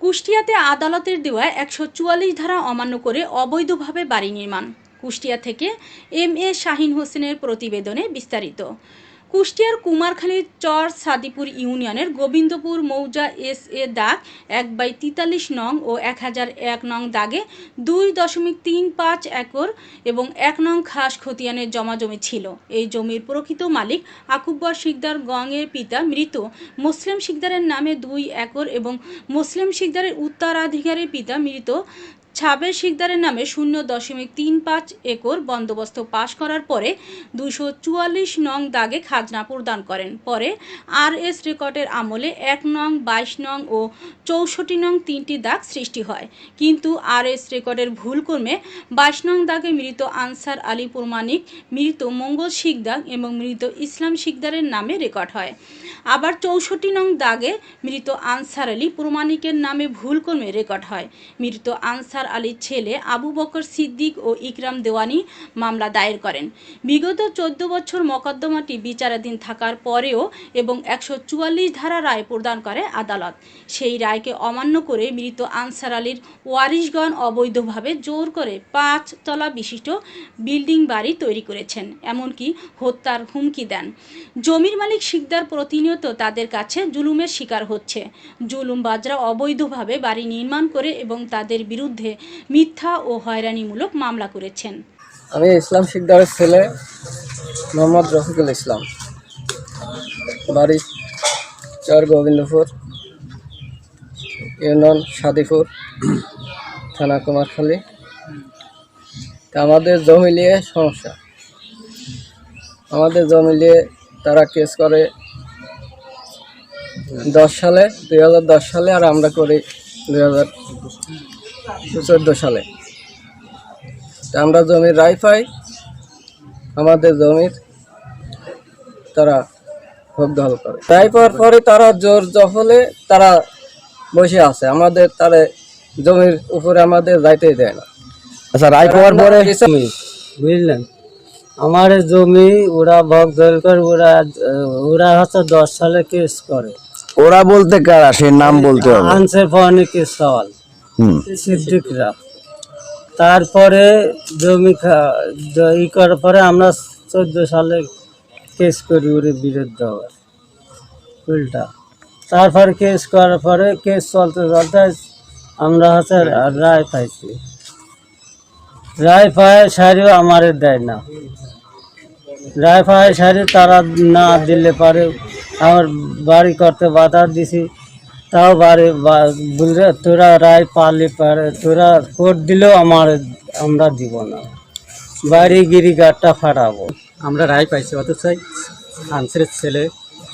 কুষ্টিয়াতে আদালতের দেওয়া একশো চুয়াল্লিশ ধারা অমান্য করে অবৈধভাবে বাড়ি নির্মাণ। কুষ্টিয়া থেকে এম এ শাহিন হোসেনের প্রতিবেদনে বিস্তারিত। কুষ্টিয়ার কুমারখালীর চর সাদিপুর ইউনিয়নের গোবিন্দপুর মৌজা এস এ দাগ এক বাই তিতাল্লিশ নং ও এক হাজার এক নং দাগে দুই দশমিক তিন পাঁচ একর এবং এক নং খাস খতিয়ানের জমাজমি ছিল। এই জমির প্রকৃত মালিক আকুব্বর শিকদার গঙের পিতা মৃত। মুসলিম শিকদারের নামে দুই একর এবং মুসলিম শিকদারের উত্তরাধিকারীর পিতা মৃত। ছাবের শিকদারের নামে শূন্য দশমিক তিন পাঁচ একর বন্দোবস্ত পাশ করার পরে দুশো চুয়াল্লিশ নং দাগে খাজনা প্রদান করেন। পরে আর এস রেকর্ডের আমলে এক নং, বাইশ নং ও চৌষট্টি নং তিনটি দাগ সৃষ্টি হয়। কিন্তু আর এস রেকর্ডের ভুলক্রমে বাইশ নং দাগে মৃত আনসার আলী প্রমাণিক, মৃত মঙ্গল শিকদার এবং মৃত ইসলাম শিকদারের নামে রেকর্ড হয়। আবার চৌষট্টি নং দাগে মৃত আনসার আলী প্রমাণিকের নামে ভুলক্রমে রেকর্ড হয়। মৃত আনসার আলীর ছেলে আবু বকর সিদ্দিক ও ইকরাম দেওয়ানি মামলা দায়ের করেন। বিগত চোদ্দ বছর মকদ্দমাটি বিচারাধীন থাকার পরেও এবং একশো চুয়াল্লিশ ধারা রায় প্রদান করে আদালত। সেই রায়কে অমান্য করে মৃত আনসার আলীর ওয়ারিশগণ অবৈধভাবে জোর করে পাঁচ তলা বিশিষ্ট বিল্ডিং বাড়ি তৈরি করেছেন, এমনকি হত্যার হুমকি দেন। জমির মালিক শিকদার প্রতিনিয়ত তাদের কাছে জুলুমের শিকার হচ্ছে। জুলুমবাজরা অবৈধভাবে বাড়ি নির্মাণ করে এবং তাদের বিরুদ্ধে মিথ্যা ও হয়রানিমূলক মামলা করেছেন। আমি ইসলাম শিকদারের ছেলে মোহাম্মদ রফিকুল ইসলাম। বাড়ি চর গোবিন্দপুর, ইউনিয়ন সাদিপুর, থানা কুমারখালী। আমাদের জমি নিয়ে সমস্যা। আমাদের জমি নিয়ে তারা কেস করে দশ সালে, দুই হাজার দশ সালে, আর আমরা করি দুই হাজার চোদ্দ সালে। আমরা জমির রায় পাই আমাদের জমির তারা ভোগ দখল করে। রায় পাওয়ার পরে তারা জোর দখলে তারা বসে আছে আমাদের তারা জমির উপরে আমাদের যাইতেই দেয় না। আচ্ছা রায় পাওয়ার পরে বুঝলেন? আমার জমি ওরা ভোগ দল করে ওরা ওরা হচ্ছে দশ সালে কেস করে। ওরা বলতে কারা? সে নাম বলতে হবে। আনসার পাওয়ানি কেস সওয়াল সিদ্দিকরা তারপরে জমি ই করার পরে আমরা চোদ্দ সালে কেস করি ওর বিরুদ্ধে আবার উল্টা। তারপরে কেস করার পরে কেস চলতে চলতে আমরা হচ্ছে রায় পাইছি। রায় পায় সারিও আমার দেয় না। রায় পায় সারি তারা না দিলে পারে আমার বাড়ি করতে বাধা দিছি। তাও বাড়ি বা- বলছে তোরা রায় পালে পারে তোরা কোর্ট দিলেও আমার আমরা দিব না। বাড়ি গিরিগারটা ফাটাবো। আমরা রায় পাইছি অথচ আনসারের ছেলে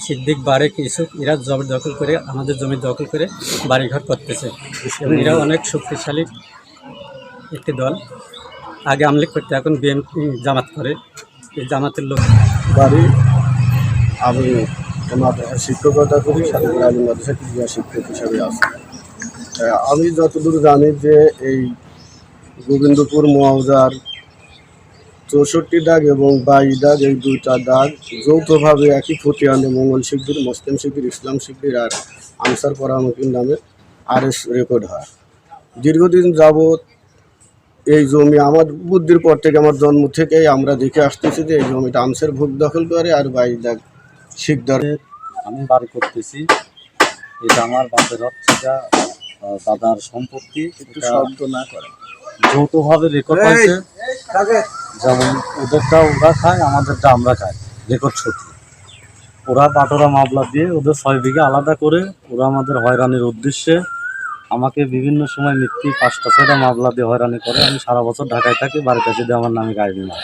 সিদ্দিক বারেক ইসুফ এরা জমি দখল করে আমাদের জমি দখল করে বাড়িঘর করতেছে। এবং এরা অনেক শক্তিশালী একটি দল। আগে আমলিক করতে এখন বিএমপি জামাত করে। এই জামাতের লোক বাড়ি আমি মাদ্রাসা শিক্ষকতা করি সাথে করে আমি মাদ্রাসা ক্রিয়া শিক্ষক হিসাবে আছি। আমি যতদূর জানি যে এই গোবিন্দপুর, মৌজার চৌষট্টি দাগ এবং বাইশ দাগ এই দুইটা দাগ যৌথভাবে একই ফতিয়ানে মঙ্গল শিবির মুসলিম শিবির ইসলাম শিবির আর আনসার পরামকির নামে আর এস রেকর্ড হয়। দীর্ঘদিন যাবৎ এই জমি আমার বুদ্ধির পর থেকে, আমার জন্ম থেকেই আমরা দেখে আসতেছি যে এই জমিটা আমসের ভোগ দখল করে আর বাইশ দাগ শিকদার আমি বাড়ি করতেছি। এটা আমার বাপের হচ্ছে দাদার সম্পত্তি একটু শব্দ না করে যৌথভাবে রেকর্ড হয়েছে। যেমন ওদেরটা ওরা খায় আমাদেরটা আমরা খাই রেকর্ড সূত্রে ওরা পাটোরা মামলা দিয়ে ওদের ছয় বিঘা আলাদা করে ওরা আমাদের হয়রানির উদ্দেশ্যে আমাকে বিভিন্ন সময় মিথ্যি পাঁচটা ছয়টা মামলা দিয়ে হয়রানি করে। আমি সারা বছর ঢাকায় থাকি বাড়িতে দিয়ে আমার নামে গাড়ি না